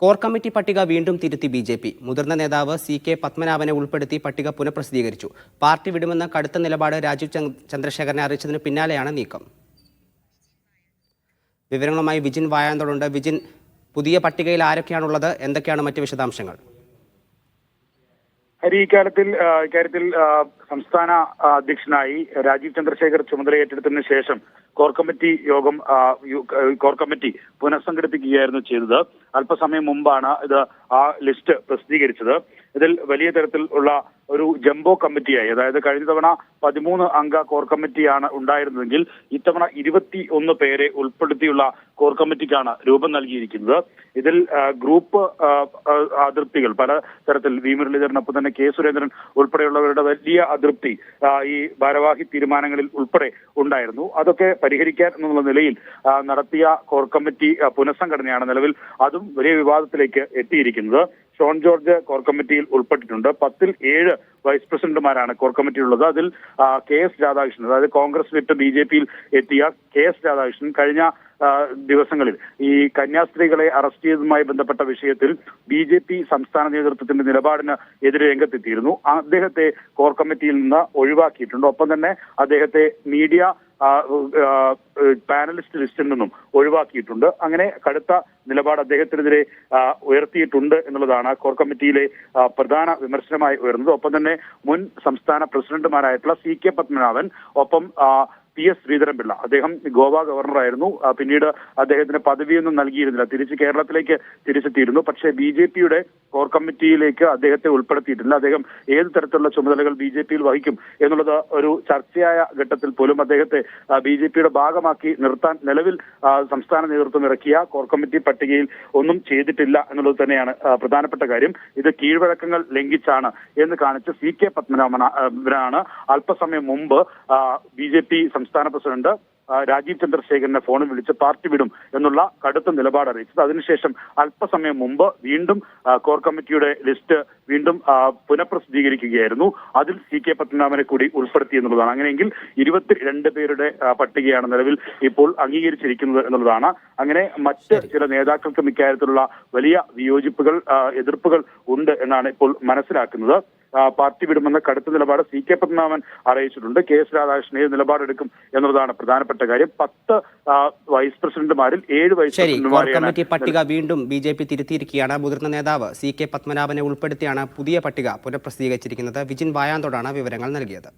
Core committee പട്ടിക വീണ്ടും തിരുത്തി ബി ജെ പി. മുതിർന്ന നേതാവ് സി കെ പത്മനാഭനെ ഉൾപ്പെടുത്തി പട്ടിക പുനഃപ്രസിദ്ധീകരിച്ചു. പാർട്ടി വിടുമെന്ന കടുത്ത നിലപാട് രാജീവ് ചന്ദ് ചന്ദ്രശേഖരനെ അറിയിച്ചതിന് പിന്നാലെയാണ് നീക്കം. വിവരങ്ങളുമായി വിജിൻ വായാന്തോടുണ്ട്. വിജിൻ പുതിയ പട്ടികയിൽ ആരൊക്കെയാണുള്ളത്? എന്തൊക്കെയാണ് മറ്റ് വിശദാംശങ്ങൾ? ഹരി ഇക്കാര്യത്തിൽ ഇക്കാര്യത്തിൽ സംസ്ഥാന അധ്യക്ഷനായി രാജീവ് ചന്ദ്രശേഖർ ചുമതല ഏറ്റെടുത്തതിന് ശേഷം കോർ കമ്മിറ്റി യോഗം കോർ കമ്മിറ്റി പുനഃസംഘടിപ്പിക്കുകയായിരുന്നു ചെയ്തത്. അല്പസമയം മുമ്പാണ് ഇത് ആ ലിസ്റ്റ് പ്രസിദ്ധീകരിച്ചത്. ഇതിൽ വലിയ തരത്തിൽ ഉള്ള ഒരു ജംബോ കമ്മിറ്റിയായി അതായത് കഴിഞ്ഞ തവണ പതിമൂന്ന് അംഗ കോർ കമ്മിറ്റിയാണ് ഉണ്ടായിരുന്നതെങ്കിൽ ഇത്തവണ ഇരുപത്തി ഒന്ന് പേരെ ഉൾപ്പെടുത്തിയുള്ള കോർ കമ്മിറ്റിക്കാണ് രൂപം നൽകിയിരിക്കുന്നത്. ഇതിൽ ഗ്രൂപ്പ് ആ, പല തരത്തിൽ വി മുരളീധരൻ അപ്പം തന്നെ കെ സുരേന്ദ്രൻ ഉൾപ്പെടെയുള്ളവരുടെ വലിയ അതൃപ്തി ഈ ഭാരവാഹി തീരുമാനങ്ങളിൽ ഉൾപ്പെടെ ഉണ്ടായിരുന്നു. അതൊക്കെ പരിഹരിക്കാൻ എന്നുള്ള നിലയിൽ നടത്തിയ കോർ കമ്മിറ്റി പുനഃസംഘടനയാണ് നിലവിൽ അതും വലിയ വിവാദത്തിലേക്ക് എത്തിയിരിക്കുന്നത്. ഷോൺ ജോർജ് കോർ കമ്മിറ്റിയിൽ ഉൾപ്പെട്ടിട്ടുണ്ട്. പത്തിൽ ഏഴ് വൈസ് പ്രസിഡന്റുമാരാണ് കോർ കമ്മിറ്റിയിലുള്ളത്. അതിൽ കെ എസ് രാധാകൃഷ്ണൻ അതായത് കോൺഗ്രസ് വിട്ട് ബി ജെ പിയിൽ എത്തിയ കെ എസ് രാധാകൃഷ്ണൻ കഴിഞ്ഞ ദിവസങ്ങളിൽ. ഈ കന്യാസ്ത്രീകളെ അറസ്റ്റ് ചെയ്തതുമായി ബന്ധപ്പെട്ട വിഷയത്തിൽ ബി ജെ പി സംസ്ഥാന നേതൃത്വത്തിന്റെ നിലപാടിന് എതിരെ രംഗത്തെത്തിയിരുന്നു. അദ്ദേഹത്തെ കോർ കമ്മിറ്റിയിൽ നിന്ന് ഒഴിവാക്കിയിട്ടുണ്ട്. ഒപ്പം തന്നെ അദ്ദേഹത്തെ മീഡിയ പാനലിസ്റ്റ് ലിസ്റ്റിൽ നിന്നും ഒഴിവാക്കിയിട്ടുണ്ട്. അങ്ങനെ കടുത്ത നിലപാട് അദ്ദേഹത്തിനെതിരെ ഉയർത്തിയിട്ടുണ്ട് എന്നുള്ളതാണ് കോർ കമ്മിറ്റിയിലെ പ്രധാന വിമർശനമായി ഉയർന്നത്. ഒപ്പം തന്നെ മുൻ സംസ്ഥാന പ്രസിഡന്റുമാരായിട്ടുള്ള സി കെ പത്മനാഭൻ ഒപ്പം പി എസ് ശ്രീധരൻപിള്ള. അദ്ദേഹം ഗോവ ഗവർണറായിരുന്നു. പിന്നീട് അദ്ദേഹത്തിന് പദവിയൊന്നും നൽകിയിരുന്നില്ല. തിരിച്ച് കേരളത്തിലേക്ക് തിരിച്ചെത്തിയിരുന്നു. പക്ഷേ ബി ജെ പിയുടെ കോർ കമ്മിറ്റിയിലേക്ക് അദ്ദേഹത്തെ ഉൾപ്പെടുത്തിയിട്ടില്ല. അദ്ദേഹം ഏത് തരത്തിലുള്ള ചുമതലകൾ ബി ജെ പിയിൽ വഹിക്കും എന്നുള്ളത് ഒരു ചർച്ചയായ ഘട്ടത്തിൽ പോലും അദ്ദേഹത്തെ ബി ജെ പിയുടെ ഭാഗമാക്കി നിർത്താൻ നിലവിൽ സംസ്ഥാന നേതൃത്വം ഇറക്കിയ കോർ കമ്മിറ്റി പട്ടികയിൽ ഒന്നും ചെയ്തിട്ടില്ല എന്നുള്ളത് തന്നെയാണ് പ്രധാനപ്പെട്ട കാര്യം. ഇത് കീഴ്വഴക്കങ്ങൾ ലംഘിച്ചാണ് എന്ന് കാണിച്ച് സി കെ പത്മനാഭനാണ് അല്പസമയം മുമ്പ് ബി ജെ പി സംസ്ഥാന പ്രസിഡന്റ് രാജീവ് ചന്ദ്രശേഖരനെ ഫോണിൽ വിളിച്ച് പാർട്ടി വിടും എന്നുള്ള കടുത്ത നിലപാട് അറിയിച്ചത്. അതിനുശേഷം അല്പസമയം മുമ്പ് വീണ്ടും കോർ കമ്മിറ്റിയുടെ ലിസ്റ്റ് വീണ്ടും പുനഃപ്രസിദ്ധീകരിക്കുകയായിരുന്നു. അതിൽ സി കെ പത്മനാഭനെ കൂടി ഉൾപ്പെടുത്തി എന്നുള്ളതാണ്. അങ്ങനെയെങ്കിൽ ഇരുപത്തിരണ്ട് പേരുടെ പട്ടികയാണ് നിലവിൽ ഇപ്പോൾ അംഗീകരിച്ചിരിക്കുന്നത് എന്നുള്ളതാണ്. അങ്ങനെ മറ്റ് ചില നേതാക്കൾക്കും ഇക്കാര്യത്തിലുള്ള വലിയ വിയോജിപ്പുകൾ എതിർപ്പുകൾ ഉണ്ട് എന്നാണ് ഇപ്പോൾ മനസ്സിലാക്കുന്നത്. പാർട്ടി വിടുമെന്ന കടുത്ത നിലപാട് സി കെ പത്മനാഭൻ അറിയിച്ചിട്ടുണ്ട്. കെ എസ് രാധാകൃഷ്ണൻ ഏത് നിലപാടെടുക്കും എന്നുള്ളതാണ് പ്രധാനപ്പെട്ട കാര്യം. പത്ത് വൈസ് പ്രസിഡന്റുമാരിൽ ഏഴ് വൈസ് പ്രസിഡന്റുമാരെയാണ് കമ്മിറ്റി പട്ടിക വീണ്ടും ബി ജെ പി തിരുത്തിയിരിക്കുകയാണ്. മുതിർന്ന നേതാവ് സി കെ പത്മനാഭനെ ഉൾപ്പെടുത്തിയാണ് പുതിയ പട്ടിക പുനഃപ്രസിദ്ധീകരിച്ചിരിക്കുന്നത്. വിജിൻ വായാന്തോടാണ് വിവരങ്ങൾ നൽകിയത്.